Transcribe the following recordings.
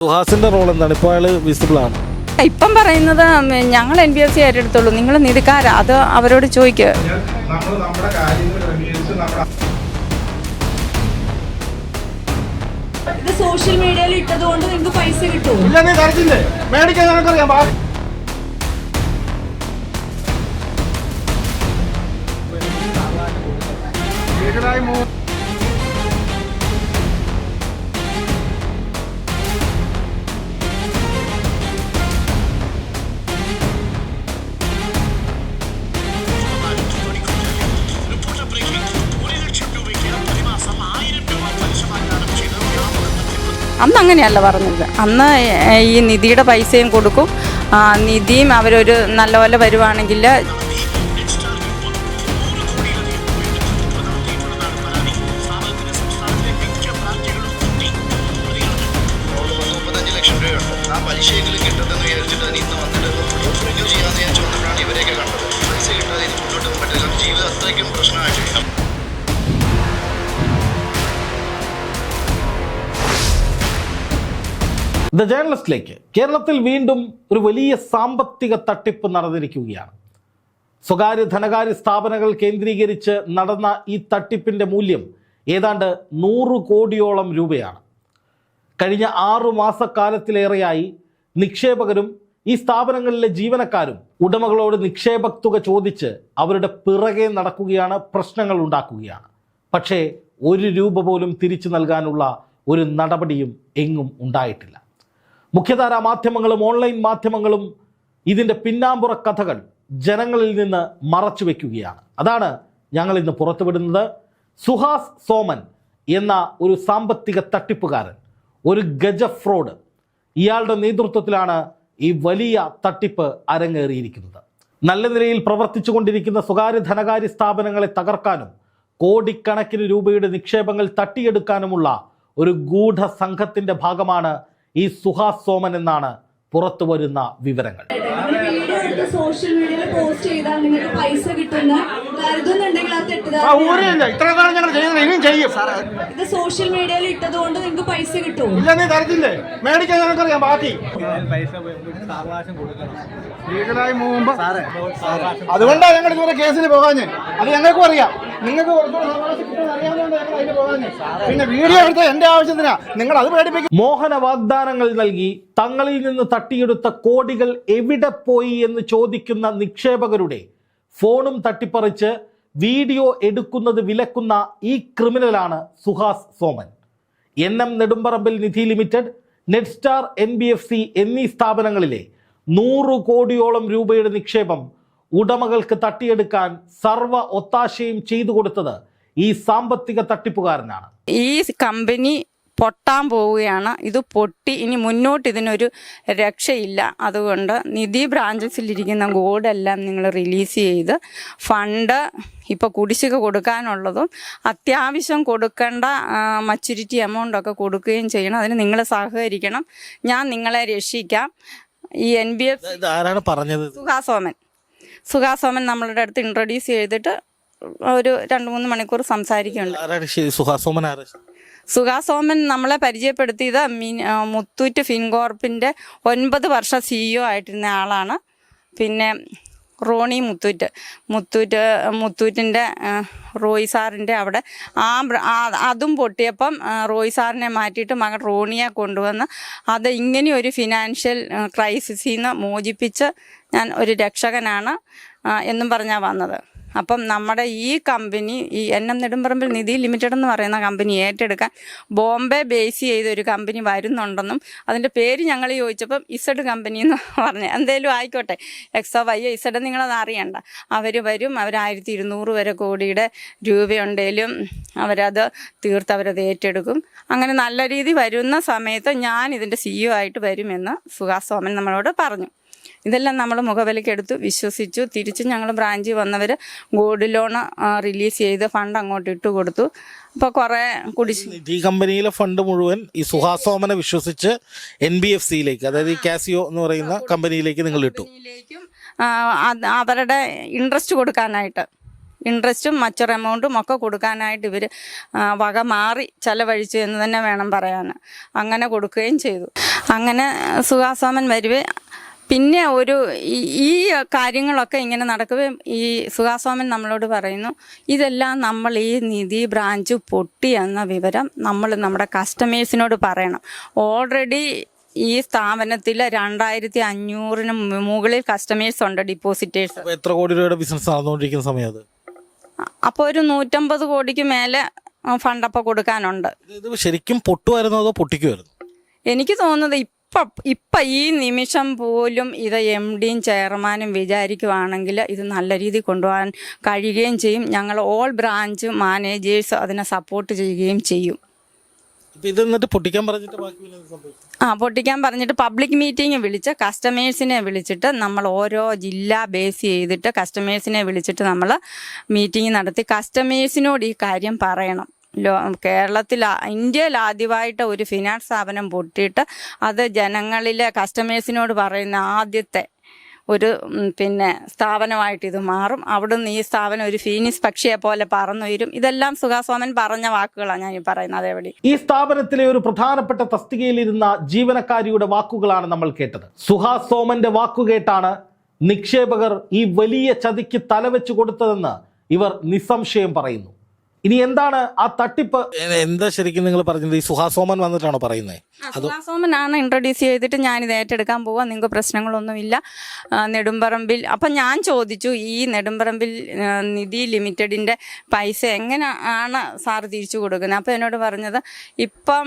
സുഹാസിന്റെ role എന്താണ്? ഇപ്പോൾ അയാൾ വിസിബിൾ ആണ്. ഇപ്പം പറയുന്നത് ഞങ്ങൾ എൻ ബി എഫ് സി ഏറ്റെടുത്തുള്ളൂ നിങ്ങൾ നിധിക്കാരാ അത് അവരോട് ചോദിക്കുക ഇത് സോഷ്യൽ മീഡിയയിൽ ഇട്ടത് കൊണ്ട് നിങ്ങൾക്ക് പൈസ കിട്ടുമോ? ഇല്ല നീ തരത്തില്ലേ മേടിക്കാൻ ഞങ്ങൾക്കറിയാം ബാ. വീട്ടിലായി മൂ- അന്ന് അങ്ങനെയല്ല പറഞ്ഞത്. അന്ന് ഈ നിധിയുടെ പൈസയും കൊടുക്കും. നിധിയും അവരൊരു നല്ലപോലെ വരുവാണെങ്കിൽ ദ ജേർണലിസ്റ്റിലേക്ക് കേരളത്തിൽ വീണ്ടും ഒരു വലിയ സാമ്പത്തിക തട്ടിപ്പ് നടന്നിരിക്കുകയാണ്. സ്വകാര്യ ധനകാര്യ സ്ഥാപനങ്ങൾ കേന്ദ്രീകരിച്ച് നടന്ന ഈ തട്ടിപ്പിന്റെ മൂല്യം ഏതാണ്ട് നൂറ് കോടിയോളം രൂപയാണ്. കഴിഞ്ഞ ആറു മാസക്കാലത്തിലേറെയായി നിക്ഷേപകരും ഈ സ്ഥാപനങ്ങളിലെ ജീവനക്കാരും ഉടമകളോട് നിക്ഷേപ തുക ചോദിച്ച് അവരുടെ പിറകെ നടക്കുകയാണ് പ്രശ്നങ്ങൾ ഉണ്ടാക്കുകയാണ്. പക്ഷേ ഒരു രൂപ പോലും തിരിച്ചു നൽകാനുള്ള ഒരു നടപടിയും എങ്ങും ഉണ്ടായിട്ടില്ല. മുഖ്യധാരാ മാധ്യമങ്ങളും ഓൺലൈൻ മാധ്യമങ്ങളും ഇതിന്റെ പിന്നാമ്പുറ കഥകൾ ജനങ്ങളിൽ നിന്ന് മറച്ചു വയ്ക്കുകയാണ് അതാണ് ഞങ്ങൾ ഇന്ന് പുറത്തുവിടുന്നത്. സുഹാസ് സോമൻ എന്ന ഒരു സാമ്പത്തിക തട്ടിപ്പുകാരൻ ഒരു ഗജ ഫ്രോഡ്. ഇയാളുടെ നേതൃത്വത്തിലാണ് ഈ വലിയ തട്ടിപ്പ് അരങ്ങേറിയിരിക്കുന്നത്. നല്ല നിലയിൽ പ്രവർത്തിച്ചു കൊണ്ടിരിക്കുന്ന സ്വകാര്യ ധനകാര്യ സ്ഥാപനങ്ങളെ തകർക്കാനും കോടിക്കണക്കിന് രൂപയുടെ നിക്ഷേപങ്ങൾ തട്ടിയെടുക്കാനുമുള്ള ഒരു ഗൂഢ സംഘത്തിന്റെ ഭാഗമാണ് ഈ സുഹാസ് സോമൻ എന്നാണ് പുറത്തു വരുന്ന വിവരങ്ങൾ. സോഷ്യൽ മീഡിയയിൽ പോസ്റ്റ് ചെയ്താൽ നിങ്ങൾക്ക് പൈസ കിട്ടുന്ന ഇത്ര കാലം ഞങ്ങൾ ചെയ്യുന്നത് ഇനിയും ചെയ്യും. ഇത് സോഷ്യൽ മീഡിയയിൽ ഇട്ടത് കൊണ്ട് നിങ്ങൾക്ക് പൈസ കിട്ടുമോ? ഇല്ല നീ തരത്തില്ലേ? മേടിക്കാൻ ഞങ്ങൾക്കറിയാം ബാക്കി. പോകുമ്പോ അതുകൊണ്ടാണ് ഞങ്ങൾ ഇതുവരെ കേസിന് പോകാഞ്ഞ്. അത് ഞങ്ങൾക്കും അറിയാം. നിങ്ങൾക്ക് പിന്നെ വീഡിയോ എടുത്ത എന്റെ ആവശ്യത്തിനാ. നിങ്ങൾ അത് പേടിപ്പിക്കും. മോഹന വാഗ്ദാനങ്ങൾ നൽകി തങ്ങളിൽ നിന്ന് തട്ടിയെടുത്ത കോടികൾ എവിടെ പോയി എന്ന് ചോദിക്കുന്ന നിക്ഷേപകരുടെ ഫോണും തട്ടിപ്പറിച്ച് വീഡിയോ എടുക്കുന്നത് വിലക്കുന്ന ഈ ക്രിമിനലാണ് Suhas Soman. N M Nedumparambil Nidhi limited Netstar N B F C എന്നീ സ്ഥാപനങ്ങളിലെ നൂറ് കോടിയോളം രൂപയുടെ നിക്ഷേപം ഉടമകൾക്ക് തട്ടിയെടുക്കാൻ സർവ ഒത്താശയും ചെയ്തു കൊടുത്തത് ഈ സാമ്പത്തിക തട്ടിപ്പുകാരനാണ്. ഈ കമ്പനി പൊട്ടാൻ പോവുകയാണ്. ഇത് പൊട്ടി ഇനി മുന്നോട്ട് ഇതിനൊരു രക്ഷയില്ല. അതുകൊണ്ട് നിധി ബ്രാഞ്ചസിലിരിക്കുന്ന ഗോൾഡെല്ലാം നിങ്ങൾ റിലീസ് ചെയ്ത് ഫണ്ട് ഇപ്പോൾ കുടിശ്ശിക കൊടുക്കാനുള്ളതും അത്യാവശ്യം കൊടുക്കേണ്ട മച്ചുരിറ്റി എമൗണ്ടൊക്കെ കൊടുക്കുകയും ചെയ്യണം. അതിന് നിങ്ങൾ സഹകരിക്കണം. ഞാൻ നിങ്ങളെ രക്ഷിക്കാം. ഈ എൻ ബി എഫ് ആരാണ് പറഞ്ഞത്? സുഖാസോമൻ സുഹാസോമൻ സുഹാസോമൻ നമ്മളുടെ അടുത്ത് ഇൻട്രൊഡ്യൂസ് ചെയ്തിട്ട് ഒരു രണ്ട് മൂന്ന് മണിക്കൂർ സംസാരിക്കുന്നുണ്ട്. സുഖാസോമൻ ശരി സുഹാസ് സോമൻ ആരാ സുഹാസോമൻ നമ്മളെ പരിചയപ്പെടുത്തിയത് മീൻ മുത്തൂറ്റ് ഫിൻകോർപ്പിന്റെ ഒൻപത് വർഷം സിഇഒ ആയിട്ടിരുന്ന ആളാണ്. പിന്നെ റോണി മുത്തൂറ്റ്. മുത്തൂറ്റ് മുത്തൂറ്റിന്റെ റോയി സാറിന്റെ അവിടെ ആ അതും പൊട്ടിയപ്പം റോയി സാറിനെ മാറ്റിയിട്ട് മകൻ റോണിയെ കൊണ്ടുവന്ന് അത് ഇങ്ങനെ ഒരു ഫിനാൻഷ്യൽ ക്രൈസിസിൽ നിന്ന് മോചിപ്പിച്ച് ഞാൻ ഒരു രക്ഷകനാണ് എന്നും പറഞ്ഞാൽ വന്നത്. അപ്പം നമ്മുടെ ഈ കമ്പനി ഈ N M Nedumparambil Nidhi limited എന്ന് പറയുന്ന കമ്പനി ഏറ്റെടുക്കാൻ ബോംബെ ബേസ് ചെയ്ത ഒരു കമ്പനി വരുന്നുണ്ടെന്നും അതിന്റെ പേര് ഞങ്ങൾ ചോദിച്ചപ്പം ഇസഡ് കമ്പനി എന്ന് പറഞ്ഞു. എന്തേലും ആയിക്കോട്ടെ. എക്സോ വൈ ഇസഡ് നിങ്ങളത് അറിയണ്ട. അവർ വരും. അവർ ആയിരത്തി ഇരുന്നൂറ് വരെ കോടിയുടെ രൂപയുണ്ടെങ്കിലും അവരത് തീർത്ത് അവരത് ഏറ്റെടുക്കും. അങ്ങനെ നല്ല രീതി വരുന്ന സമയത്ത് ഞാൻ ഇതിന്റെ സിഇഒ ആയിട്ട് വരുമെന്ന് സുഹാസ് സോമൻ നമ്മളോട് പറഞ്ഞു. ഇതെല്ലാം നമ്മൾ മുഖവിലക്കെടുത്തു വിശ്വസിച്ചു. തിരിച്ച് ഞങ്ങൾ ബ്രാഞ്ചിൽ വന്നവർ ഗോൾഡ് ലോൺ റിലീസ് ചെയ്ത് ഫണ്ട് അങ്ങോട്ട് ഇട്ട് കൊടുത്തു. അപ്പോൾ കുറേ കുടിശ്ശി ഈ കമ്പനിയിലെ ഫണ്ട് മുഴുവൻ ഈ സുഹാസോമനെ വിശ്വസിച്ച് എൻ ബി എഫ് സിയിലേക്ക് അതായത് ഈ കാസിയോ എന്ന് പറയുന്ന കമ്പനിയിലേക്ക് നിങ്ങൾ ഇട്ടു. അവരുടെ ഇൻട്രസ്റ്റ് കൊടുക്കാനായിട്ട് ഇൻട്രസ്റ്റും മറ്റൊരു എമൗണ്ടും ഒക്കെ കൊടുക്കാനായിട്ട് ഇവർ വക മാറി ചെലവഴിച്ചു എന്ന് തന്നെ വേണം പറയാൻ അങ്ങനെ കൊടുക്കുകയും ചെയ്തു. അങ്ങനെ സുഹാസോമൻ വരുവേ പിന്നെ ഒരു ഈ- കാര്യങ്ങളൊക്കെ ഇങ്ങനെ നടക്കുകയും ഈ സുഹാസ്വാമൻ നമ്മളോട് പറയുന്നു ഇതെല്ലാം നമ്മൾ ഈ നിധി ബ്രാഞ്ച് പൊട്ടി എന്ന വിവരം നമ്മൾ നമ്മുടെ കസ്റ്റമേഴ്സിനോട് പറയണം. ഓൾറെഡി ഈ സ്ഥാപനത്തിൽ രണ്ടായിരത്തി അഞ്ഞൂറിന് മുകളിൽ കസ്റ്റമേഴ്സ് ഉണ്ട് ഡിപ്പോസിറ്റേഴ്സ് എത്ര കോടി രൂപയുടെ ബിസിനസ് നടന്നുകൊണ്ടിരിക്കുന്ന സമയത്ത്? അപ്പോൾ ഒരു നൂറ്റമ്പത് കോടിക്ക് മേലെ ഫണ്ടപ്പോൾ കൊടുക്കാനുണ്ട്. ഇത് ശരിക്കും പൊട്ടുമായിരുന്നോ അതോ പൊട്ടിക്കുമായിരുന്നു? എനിക്ക് തോന്നുന്നത് ഇപ്പം ഇപ്പം ഈ നിമിഷം പോലും ഇത് എം ഡിയും ചെയർമാനും വിചാരിക്കുവാണെങ്കിൽ ഇത് നല്ല രീതിയിൽ കൊണ്ടുപോകാൻ കഴിയുകയും ചെയ്യും. ഞങ്ങൾ ഓൾ ബ്രാഞ്ച് മാനേജേഴ്സ് അതിനെ സപ്പോർട്ട് ചെയ്യുകയും ചെയ്യും. ആ പൊട്ടിക്കാൻ പറഞ്ഞിട്ട് പബ്ലിക് മീറ്റിംഗ് വിളിച്ച് കസ്റ്റമേഴ്സിനെ വിളിച്ചിട്ട് നമ്മൾ ഓരോ ജില്ല ബേസ് ചെയ്തിട്ട് കസ്റ്റമേഴ്സിനെ വിളിച്ചിട്ട് നമ്മൾ മീറ്റിംഗ് നടത്തി കസ്റ്റമേഴ്സിനോട് ഈ കാര്യം പറയണം. കേരളത്തിൽ ഇന്ത്യയിൽ ആദ്യമായിട്ട് ഒരു ഫിനാൻസ് സ്ഥാപനം പൊട്ടിയിട്ട് അത് ജനങ്ങളിലെ കസ്റ്റമേഴ്സിനോട് പറയുന്ന ആദ്യത്തെ ഒരു പിന്നെ സ്ഥാപനമായിട്ട് ഇത് മാറും. അവിടുന്ന് ഈ സ്ഥാപനം ഒരു ഫീനിസ് പക്ഷിയെ പോലെ പറന്നുയരും ഇതെല്ലാം സുഖാസ്വാമൻ പറഞ്ഞ വാക്കുകളാണ് ഞാൻ ഈ പറയുന്നത് അതേപടി. ഈ സ്ഥാപനത്തിലെ ഒരു പ്രധാനപ്പെട്ട തസ്തികയിലിരുന്ന ജീവനക്കാരിയുടെ വാക്കുകളാണ് നമ്മൾ കേട്ടത്. സുഹാസോമന്റെ വാക്കുകേട്ടാണ് നിക്ഷേപകർ ഈ വലിയ ചതിക്ക് തലവെച്ച് കൊടുത്തതെന്ന് ഇവർ നിസ്സംശയം പറയുന്നു. ഇനി എന്താണ് ആ തട്ടിപ്പ്? എന്താ ശരിക്കും നിങ്ങൾ പറഞ്ഞത്? ഈ സുഹാസോമൻ വന്നിട്ടാണോ പറയുന്നത് സുഹാസോമനാണ് ഇൻട്രൊഡ്യൂസ് ചെയ്തിട്ട് ഞാൻ ഇത് ഏറ്റെടുക്കാൻ പോവാ. നിങ്ങൾക്ക് പ്രശ്നങ്ങളൊന്നുമില്ല. നെടുമ്പറമ്പിൽ അപ്പം ഞാൻ ചോദിച്ചു ഈ നെടുമ്പറമ്പിൽ നിധി ലിമിറ്റഡിന്റെ പൈസ എങ്ങനെ ആണ് സാർ തിരിച്ചു കൊടുക്കുന്നത്? അപ്പോൾ എന്നോട് പറഞ്ഞത് ഇപ്പം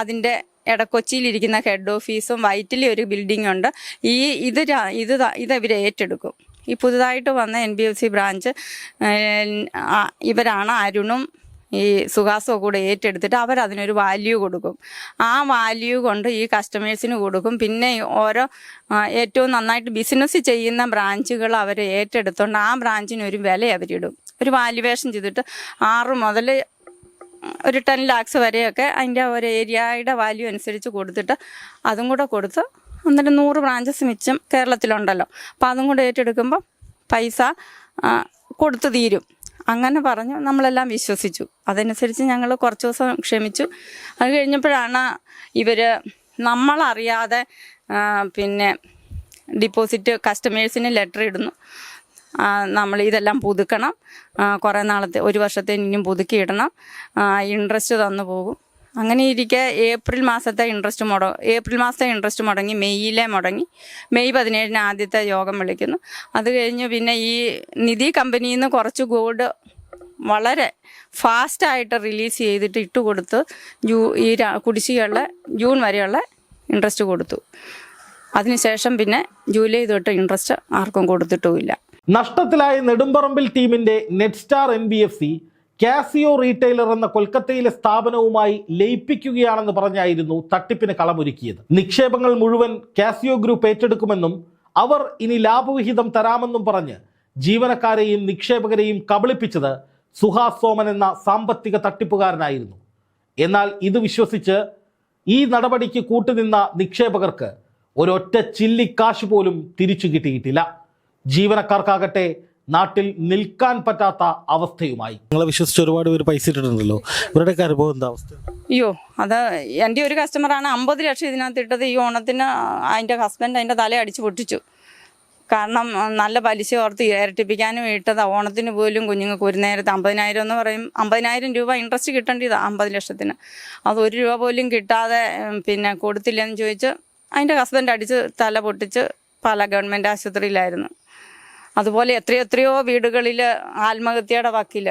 അതിന്റെ അതിന്റെ എടക്കൊച്ചിയിലിരിക്കുന്ന ഹെഡ് ഓഫീസും വൈറ്റിലി ഒരു ബിൽഡിംഗ് ഉണ്ട്. ഈ ഇത് ഇത് ഇത് ഇവർ ഏറ്റെടുക്കും? ഈ പുതുതായിട്ട് വന്ന N B F C branch ഇവരാണ് അരുണും ഈ സുഹാസവും കൂടെ ഏറ്റെടുത്തിട്ട് അവരതിനൊരു വാല്യൂ കൊടുക്കും. ആ വാല്യൂ കൊണ്ട് ഈ കസ്റ്റമേഴ്സിന് കൊടുക്കും. പിന്നെ ഓരോ ഏറ്റവും നന്നായിട്ട് ബിസിനസ് ചെയ്യുന്ന ബ്രാഞ്ചുകൾ അവർ ഏറ്റെടുത്തുകൊണ്ട് ആ ബ്രാഞ്ചിന് ഒരു വില അവരിടും ഒരു വാല്യുവേഷൻ ചെയ്തിട്ട് ആറ് മുതൽ ഒരു ടെൻ ലാക്സ് വരെയൊക്കെ അതിന്റെ ഒരു ഏരിയയുടെ വാല്യൂ അനുസരിച്ച് കൊടുത്തിട്ട് അതും കൂടെ കൊടുത്ത് എന്നിട്ട് നൂറ് ബ്രാഞ്ചസ് മിച്ചം കേരളത്തിലുണ്ടല്ലോ. അപ്പം അതും കൂടെ ഏറ്റെടുക്കുമ്പോൾ പൈസ കൊടുത്തു തീരും. അങ്ങനെ പറഞ്ഞു നമ്മളെല്ലാം വിശ്വസിച്ചു. അതനുസരിച്ച് ഞങ്ങൾ കുറച്ച് ദിവസം ക്ഷമിച്ചു. അത് കഴിഞ്ഞപ്പോഴാണ് ഇവർ നമ്മളറിയാതെ പിന്നെ ഡിപ്പോസിറ്റ് കസ്റ്റമേഴ്സിന് ലെറ്റർ ഇടുന്നു. നമ്മൾ ഇതെല്ലാം പുതുക്കണം. കുറേ നാളത്തെ ഒരു വർഷത്തെ പുതുക്കിയിടണം. ഇൻട്രസ്റ്റ് തന്നു പോകും. അങ്ങനെ ഇരിക്കെ ഏപ്രിൽ മാസത്തെ ഇൻട്രസ്റ്റ് മുട ഏപ്രിൽ മാസത്തെ ഇൻട്രസ്റ്റ് മുടങ്ങി മെയ്യിലെ മുടങ്ങി. മെയ് പതിനേഴിന് ആദ്യത്തെ യോഗം വിളിക്കുന്നു. അത് കഴിഞ്ഞ് പിന്നെ ഈ നിധി കമ്പനിയിൽ നിന്ന് കുറച്ച് ഗോൾഡ് വളരെ ഫാസ്റ്റായിട്ട് റിലീസ് ചെയ്തിട്ട് ഇട്ട് കൊടുത്ത് ജൂ ഈ കുടിശ്ശികയുള്ള ജൂൺ വരെയുള്ള ഇൻട്രസ്റ്റ് കൊടുത്തു. അതിനുശേഷം പിന്നെ ജൂലൈ തൊട്ട് ഇൻട്രസ്റ്റ് ആർക്കും കൊടുത്തിട്ടുമില്ല. നഷ്ടത്തിലായ നെടുമ്പറമ്പിൽ ടീമിന്റെ net star N B F C Casio retailer എന്ന കൊൽക്കത്തയിലെ സ്ഥാപനവുമായി ലയിപ്പിക്കുകയാണെന്ന് പറഞ്ഞായിരുന്നു തട്ടിപ്പിന് കളമൊരുക്കിയത്. നിക്ഷേപങ്ങൾ മുഴുവൻ കാസിയോ ഗ്രൂപ്പ് ഏറ്റെടുക്കുമെന്നും അവർ ഇനി ലാഭവിഹിതം തരാമെന്നും പറഞ്ഞ് ജീവനക്കാരെയും നിക്ഷേപകരെയും കബളിപ്പിച്ചത് സുഹാസ് സോമൻ എന്ന സാമ്പത്തിക തട്ടിപ്പുകാരനായിരുന്നു. എന്നാൽ ഇത് വിശ്വസിച്ച് ഈ നടപടിക്ക് കൂട്ടുനിന്ന നിക്ഷേപകർക്ക് ഒരൊറ്റ ചില്ലിക്കാശ് പോലും തിരിച്ചു കിട്ടിയിട്ടില്ല. ജീവനക്കാർക്കാകട്ടെ നാട്ടിൽ നിൽക്കാൻ പറ്റാത്ത അവസ്ഥയുമായി. നിങ്ങളെ വിശ്വസിച്ച് ഒരുപാട് പേര് പൈസ ഇട്ടിട്ടുണ്ടല്ലോ. ഇവരുടെയൊക്കെ അനുഭവം എന്താ അവസ്ഥ? അയ്യോ അത് എന്റെ ഒരു കസ്റ്റമറാണ് അമ്പത് ലക്ഷം ഇതിനകത്ത് ഇട്ടത്. ഈ ഓണത്തിന് അതിന്റെ ഹസ്ബൻഡ് അതിന്റെ തല അടിച്ച് പൊട്ടിച്ചു. കാരണം നല്ല പലിശ ഓർത്ത് ഇരട്ടിപ്പിക്കാനും ഇട്ടത്. ഓണത്തിന് പോലും കുഞ്ഞുങ്ങൾക്ക് ഒരു നേരത്തെ അമ്പതിനായിരം എന്ന് പറയും. അമ്പതിനായിരം രൂപ ഇൻട്രസ്റ്റ് കിട്ടേണ്ടതാണ് അമ്പത് ലക്ഷത്തിന്. അത് ഒരു രൂപ പോലും കിട്ടാതെ പിന്നെ കൊടുത്തില്ലെന്ന് ചോദിച്ച് അതിന്റെ ഹസ്ബൻഡ് അടിച്ച് തല പൊട്ടിച്ച് പല ഗവൺമെന്റ് ആശുപത്രിയിലായിരുന്നു. അതുപോലെ എത്രയോ എത്രയോ വീടുകളിൽ ആത്മഹത്യയുടെ വക്കിൽ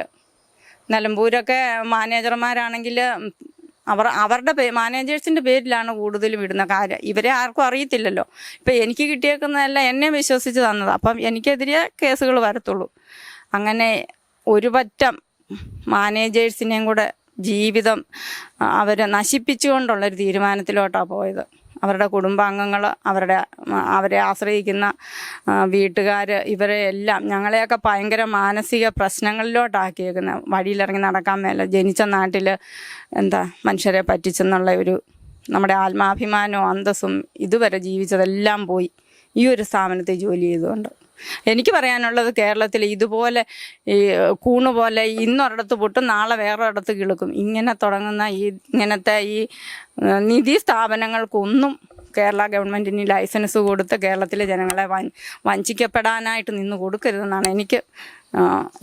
നിലമ്പൂരൊക്കെ മാനേജർമാരാണെങ്കിൽ അവർ അവരുടെ പേ മാനേജേഴ്സിന്റെ പേരിലാണ് കൂടുതലും ഇടുന്ന കാര്യം. ഇവരെ ആർക്കും അറിയത്തില്ലല്ലോ. ഇപ്പം എനിക്ക് കിട്ടിയേക്കുന്നതല്ല എന്നെ വിശ്വസിച്ച് തന്നത്. അപ്പം എനിക്കെതിരെ കേസുകൾ വരത്തുള്ളൂ. അങ്ങനെ ഒരു പറ്റം മാനേജേഴ്സിനെയും കൂടെ ജീവിതം അവർ നശിപ്പിച്ചുകൊണ്ടുള്ളൊരു തീരുമാനത്തിലോട്ടാണ് പോയത്. അവരുടെ കുടുംബാംഗങ്ങൾ അവരുടെ അവരെ ആശ്രയിക്കുന്ന വീട്ടുകാർ ഇവരെ എല്ലാം ഞങ്ങളെയൊക്കെ ഭയങ്കര മാനസിക പ്രശ്നങ്ങളിലോട്ടാക്കിയേക്കുന്നത് വഴിയിലിറങ്ങി നടക്കാൻ മേല ജനിച്ച നാട്ടിൽ എന്താ മനുഷ്യരെ പറ്റിച്ചെന്നുള്ള ഒരു നമ്മുടെ ആത്മാഭിമാനവും അന്തസ്സും ഇതുവരെ ജീവിച്ചതെല്ലാം പോയി. ഈ ഒരു സ്ഥാപനത്തിൽ ജോലി ചെയ്തുകൊണ്ട്. എനിക്ക് പറയാനുള്ളത് കേരളത്തിൽ ഇതുപോലെ ഈ കൂണ് പോലെ ഇന്നൊരിടത്ത് പൊട്ടും നാളെ വേറൊരിടത്ത് കിളുക്കും. ഇങ്ങനെ തുടങ്ങുന്ന ഈ ഇങ്ങനത്തെ ഈ നിധി സ്ഥാപനങ്ങൾക്കൊന്നും കേരള ഗവൺമെന്റിന് ലൈസൻസ് കൊടുത്ത് കേരളത്തിലെ ജനങ്ങളെ വഞ്ചിക്കപ്പെടാനായിട്ട് നിന്ന് കൊടുക്കരുതെന്നാണ് എനിക്ക്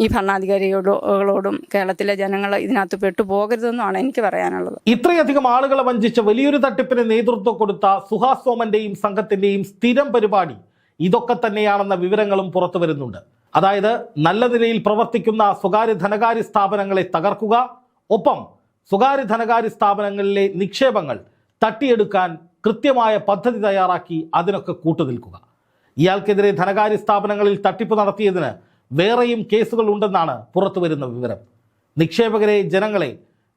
ഈ ഭരണാധികാരികളോടും കേരളത്തിലെ ജനങ്ങൾ ഇതിനകത്ത് പെട്ടുപോകരുതെന്നാണ് എനിക്ക് പറയാനുള്ളത്. ഇത്രയധികം ആളുകളെ വഞ്ചിച്ച വലിയൊരു തട്ടിപ്പിന് നേതൃത്വം കൊടുത്ത സുഹാസ് സോമന്റെയും സംഘത്തിന്റെയും സ്ഥിരം പരിപാടി ഇതൊക്കെ തന്നെയാണെന്ന വിവരങ്ങളും പുറത്തു വരുന്നുണ്ട്. അതായത് നല്ല നിലയിൽ പ്രവർത്തിക്കുന്ന സ്വകാര്യ ധനകാര്യ സ്ഥാപനങ്ങളെ തകർക്കുക ഒപ്പം സ്വകാര്യ ധനകാര്യ സ്ഥാപനങ്ങളിലെ നിക്ഷേപങ്ങൾ തട്ടിയെടുക്കാൻ കൃത്യമായ പദ്ധതി തയ്യാറാക്കി അതിനൊക്കെ കൂട്ടുനിൽക്കുക. ഇയാൾക്കെതിരെ ധനകാര്യ സ്ഥാപനങ്ങളിൽ തട്ടിപ്പ് നടത്തിയതിന് വേറെയും കേസുകൾ ഉണ്ടെന്നാണ് പുറത്തു വരുന്ന വിവരം. നിക്ഷേപകരെ ജനങ്ങളെ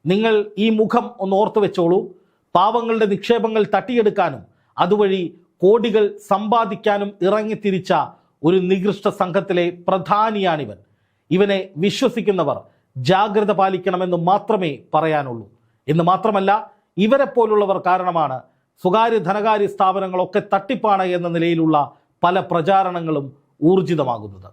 നിങ്ങൾ ഈ മുഖം ഒന്ന് ഓർത്തു വെച്ചോളൂ പാവങ്ങളുടെ നിക്ഷേപങ്ങൾ തട്ടിയെടുക്കാനും അതുവഴി കോടികൾ സമ്പാദിക്കാനും ഇറങ്ങിത്തിരിച്ച ഒരു നികൃഷ്ട സംഘത്തിലെ പ്രധാനിയാണിവൻ. ഇവനെ വിശ്വസിക്കുന്നവർ ജാഗ്രത പാലിക്കണമെന്ന് മാത്രമേ പറയാനുള്ളൂ. എന്ന് മാത്രമല്ല ഇവരെ പോലുള്ളവർ കാരണമാണ് സ്വകാര്യ ധനകാര്യ സ്ഥാപനങ്ങളൊക്കെ തട്ടിപ്പാണ് എന്ന നിലയിലുള്ള പല പ്രചാരണങ്ങളും ഊർജിതമാകുന്നത്.